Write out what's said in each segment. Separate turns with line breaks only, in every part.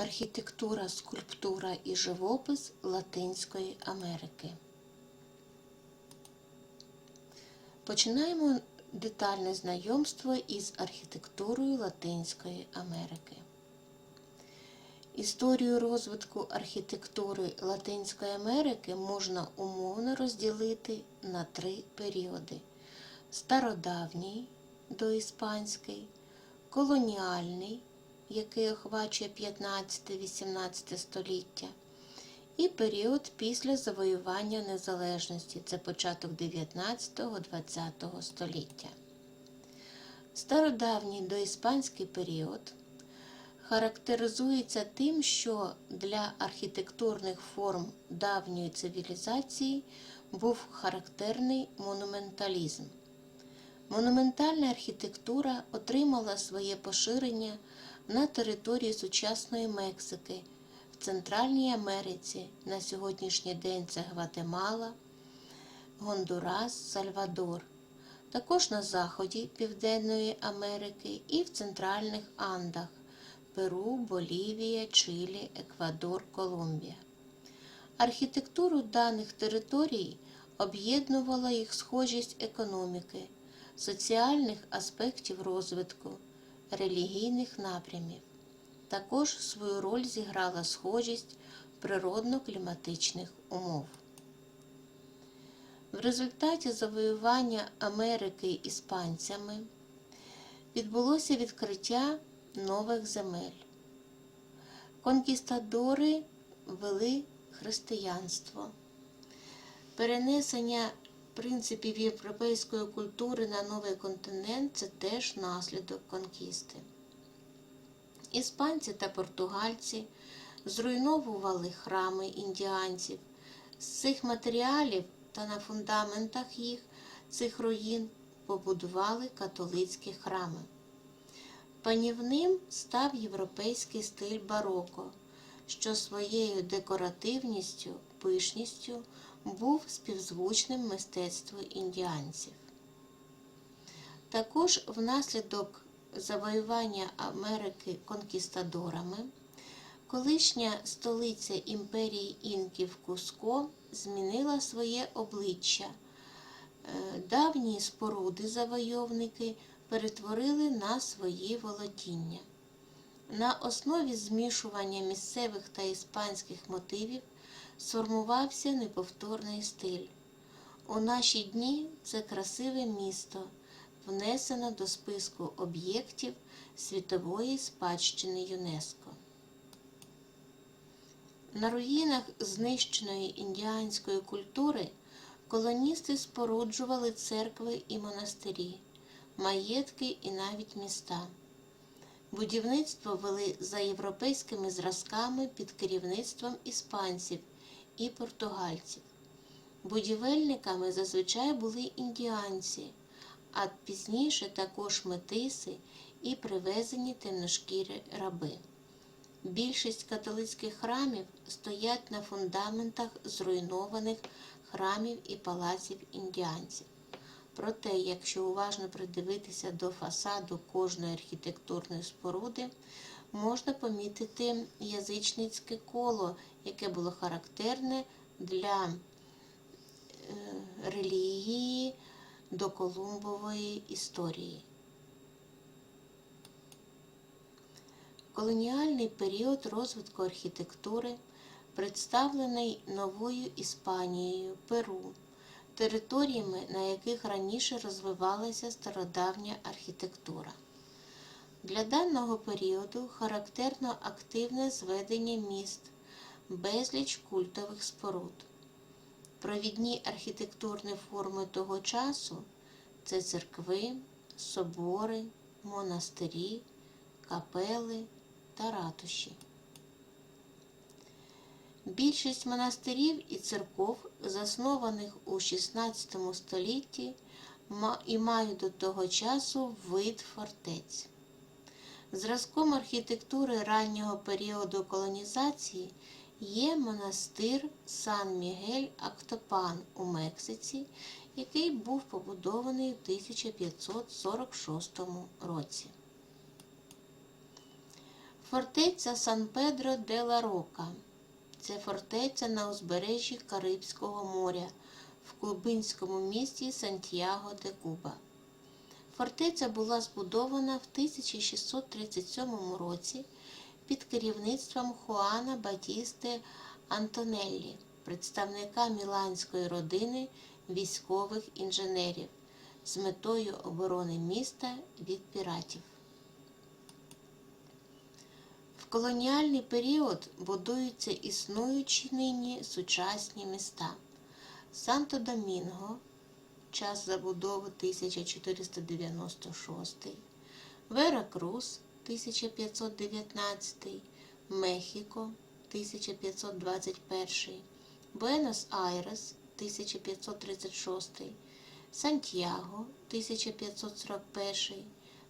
Архітектура, скульптура і живопис Латинської Америки. Починаємо детальне знайомство із архітектурою Латинської Америки. Історію розвитку архітектури Латинської Америки можна умовно розділити на три періоди: стародавній доіспанський, колоніальний, який охвачує 15-18 століття, і період після завоювання незалежності це початок 19-20 століття. Стародавній доіспанський період характеризується тим, що для архітектурних форм давньої цивілізації був характерний монументалізм. Монументальна архітектура отримала своє поширення на території сучасної Мексики, в Центральній Америці, на сьогоднішній день це Гватемала, Гондурас, Сальвадор, також на заході Південної Америки і в центральних Андах Перу, Болівія, Чилі, Еквадор, Колумбія. Архітектуру даних територій об'єднувала їх схожість економіки, соціальних аспектів розвитку, релігійних напрямів. Також свою роль зіграла схожість природно-кліматичних умов. В результаті завоювання Америки іспанцями відбулося відкриття нових земель. Конкістадори вели християнство. Перенесення принципів європейської культури на новий континент це теж наслідок конкісти. Іспанці та португальці зруйновували храми індіанців. З цих матеріалів та на фундаментах їх цих руїн побудували католицькі храми. Панівним став європейський стиль бароко, що своєю декоративністю, пишністю був співзвучним мистецтву індіанців. Також внаслідок завоювання Америки конкістадорами колишня столиця імперії інків Куско змінила своє обличчя. Давні споруди завойовники перетворили на свої володіння. На основі змішування місцевих та іспанських мотивів сформувався неповторний стиль. У наші дні це красиве місто, внесено до списку об'єктів світової спадщини ЮНЕСКО. На руїнах знищеної індіанської культури колоністи споруджували церкви і монастирі маєтки і навіть міста. Будівництво вели за європейськими зразками під керівництвом іспанців і португальців. Будівельниками зазвичай були індіанці, а пізніше також метиси і привезені темношкірі раби. Більшість католицьких храмів стоять на фундаментах зруйнованих храмів і палаців індіанців. Проте, якщо уважно придивитися до фасаду кожної архітектурної споруди, можна помітити язичницьке коло, яке було характерне для е, релігії до Колумбової історії. Колоніальний період розвитку архітектури представлений новою Іспанією, Перу територіями, на яких раніше розвивалася стародавня архітектура. Для даного періоду характерно активне зведення міст, безліч культових споруд. Провідні архітектурні форми того часу це церкви, собори, монастирі, капели та ратуші. Більшість монастирів і церков, заснованих у XVI столітті, і мають до того часу вид фортець. Зразком архітектури раннього періоду колонізації є монастир Сан Мігель Актопан у Мексиці, який був побудований в 1546 році. Фортеця Сан Педро де ла Рока. Це фортеця на узбережжі Карибського моря в кубинському місті Сантьяго де Куба. Фортеця була збудована в 1637 році під керівництвом Хуана Батісте Антонеллі, представника міланської родини військових інженерів, з метою оборони міста від піратів. В колоніальний період будуються існуючі нині сучасні міста. Санто-Домінго, час забудови 1496, Веракрус 1519, Мехіко 1521, Буенос-Айрес 1536, Сантьяго 1541,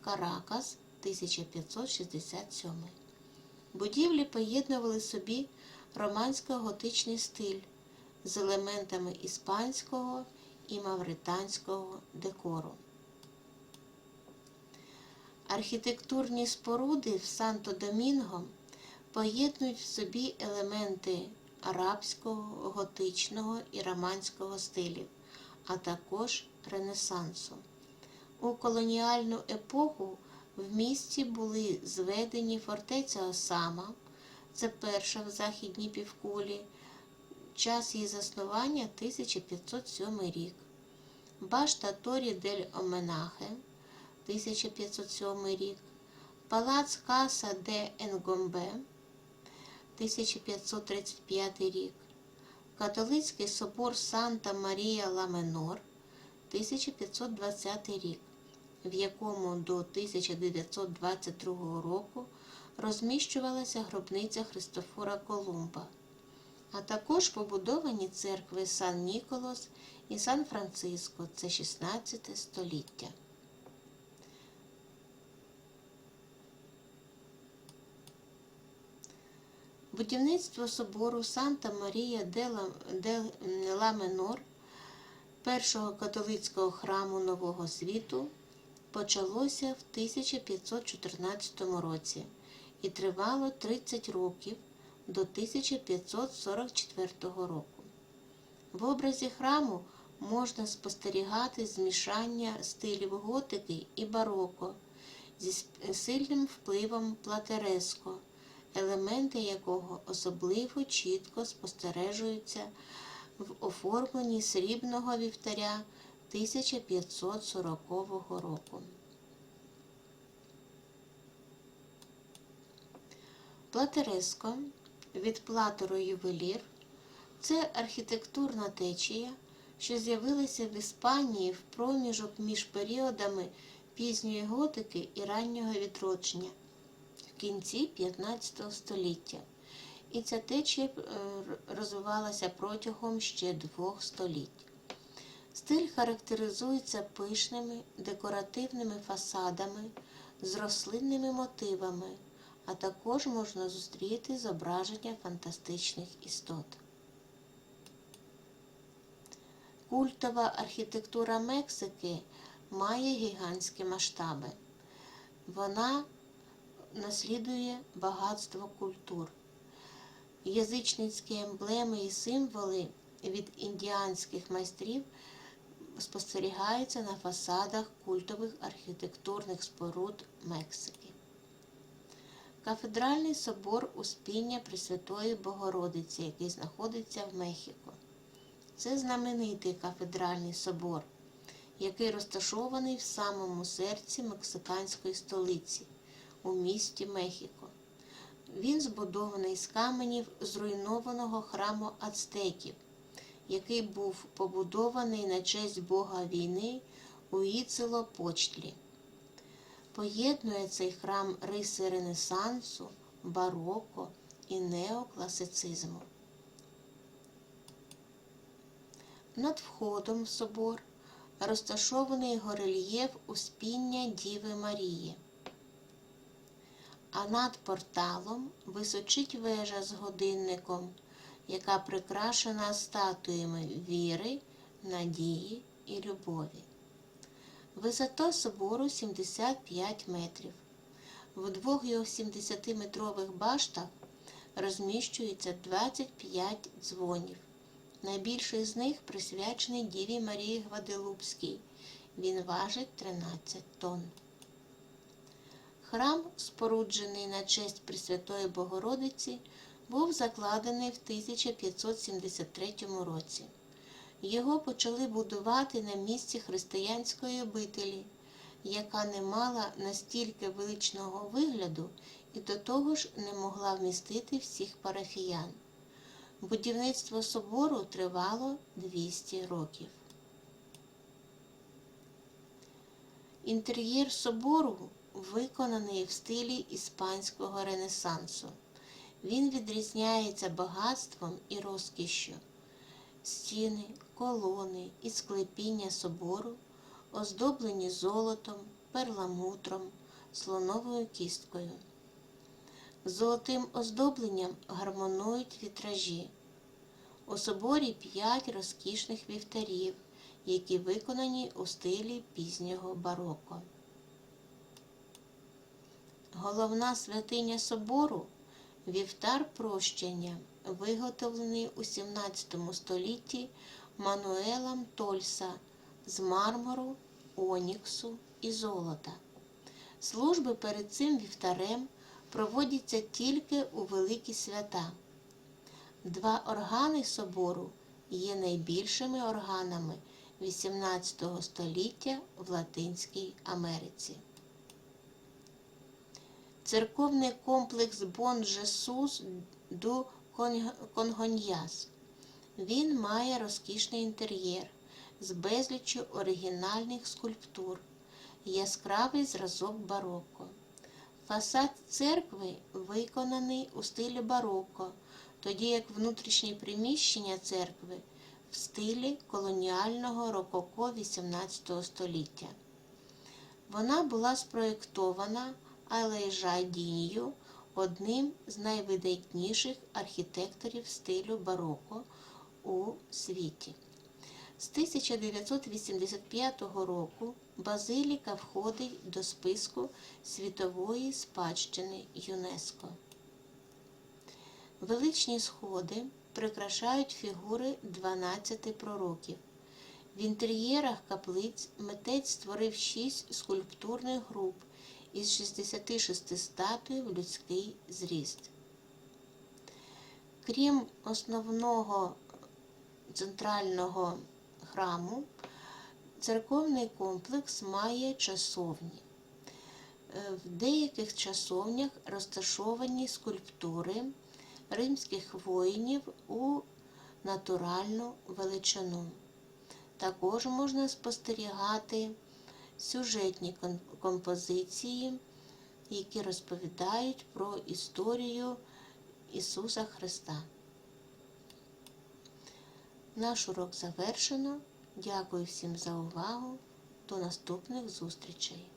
Каракас 1567. Будівлі поєднували собі романсько-готичний стиль з елементами іспанського і мавританського декору. Архітектурні споруди в Санто-Домінго поєднують в собі елементи арабського, готичного і романського стилів, а також Ренесансу. У колоніальну епоху в місті були зведені фортеця Осама, це перша в західній півкулі, час її заснування 1507 рік, Башта Торі дель Оменахе 1507 рік, Палац Каса де Енгомбе 1535 рік, Католицький собор Санта Марія Ламенор 1520 рік, в якому до 1922 року розміщувалася гробниця Христофора Колумба, а також побудовані церкви Сан Ніколос і Сан Франциско це 16 століття. Будівництво собору Санта Марія де Ла Менор, першого католицького храму Нового світу, почалося в 1514 році і тривало 30 років до 1544 року. В образі храму можна спостерігати змішання стилів готики і бароко зі сильним впливом платереско, елементи якого особливо чітко спостережуються в оформленні срібного вівтаря 1540 року. Платереско від платеру ювелір це архітектурна течія, що з'явилася в Іспанії в проміжок між періодами пізньої готики і раннього відродження в кінці 15 століття. І ця течія розвивалася протягом ще двох століть. Стиль характеризується пишними декоративними фасадами з рослинними мотивами, а також можна зустріти зображення фантастичних істот. Культова архітектура Мексики має гігантські масштаби. Вона наслідує багатство культур. Язичницькі емблеми і символи від індіанських майстрів спостерігаються на фасадах культових архітектурних споруд Мексики. Кафедральний собор Успіння Пресвятої Богородиці, який знаходиться в Мехіко. Це знаменитий кафедральний собор, який розташований в самому серці мексиканської столиці у місті Мехіко. Він збудований з каменів зруйнованого храму ацтеків, який був побудований на честь Бога війни у Іцелопочтлі. Поєднує цей храм риси Ренесансу, бароко і неокласицизму. Над входом в собор розташований горельєф Успіння Діви Марії а над порталом височить вежа з годинником, яка прикрашена статуями віри, надії і любові. Висота собору 75 метрів. В двох його 70-метрових баштах розміщується 25 дзвонів. Найбільший з них присвячений Діві Марії Гваделупській. Він важить 13 тонн. Храм, споруджений на честь Пресвятої Богородиці, був закладений в 1573 році. Його почали будувати на місці християнської обителі, яка не мала настільки величного вигляду і до того ж не могла вмістити всіх парафіян. Будівництво собору тривало 200 років. Інтер'єр собору виконаний в стилі іспанського ренесансу. Він відрізняється багатством і розкішшю. Стіни, колони і склепіння собору оздоблені золотом, перламутром, слоновою кісткою. Золотим оздобленням гармонують вітражі. У соборі п'ять розкішних вівтарів, які виконані у стилі пізнього бароко. Головна святиня собору вівтар прощення, виготовлений у 17 столітті Мануелом Тольса з мармуру, оніксу і золота. Служби перед цим вівтарем проводяться тільки у великі свята. Два органи собору є найбільшими органами 18 століття в Латинській Америці. Церковний комплекс Бон Жесус ду Конгоньяс. Він має розкішний інтер'єр з безліччю оригінальних скульптур, яскравий зразок бароко. Фасад церкви виконаний у стилі бароко, тоді як внутрішні приміщення церкви в стилі колоніального рококо XVIII століття. Вона була спроєктована Алейжадінью, одним з найвидатніших архітекторів стилю бароко у світі. З 1985 року базиліка входить до списку світової спадщини ЮНЕСКО. Величні сходи прикрашають фігури 12 пророків. В інтер'єрах каплиць митець створив 6 скульптурних груп із 66 статуй в людський зріст. Крім основного центрального храму, церковний комплекс має часовні. Е, В деяких часовнях розташовані скульптури римських воїнів у натуральну величину. Також можна спостерігати сюжетні композиції, які розповідають про історію Ісуса Христа. Наш урок завершено. Дякую всім за увагу. До наступних зустрічей!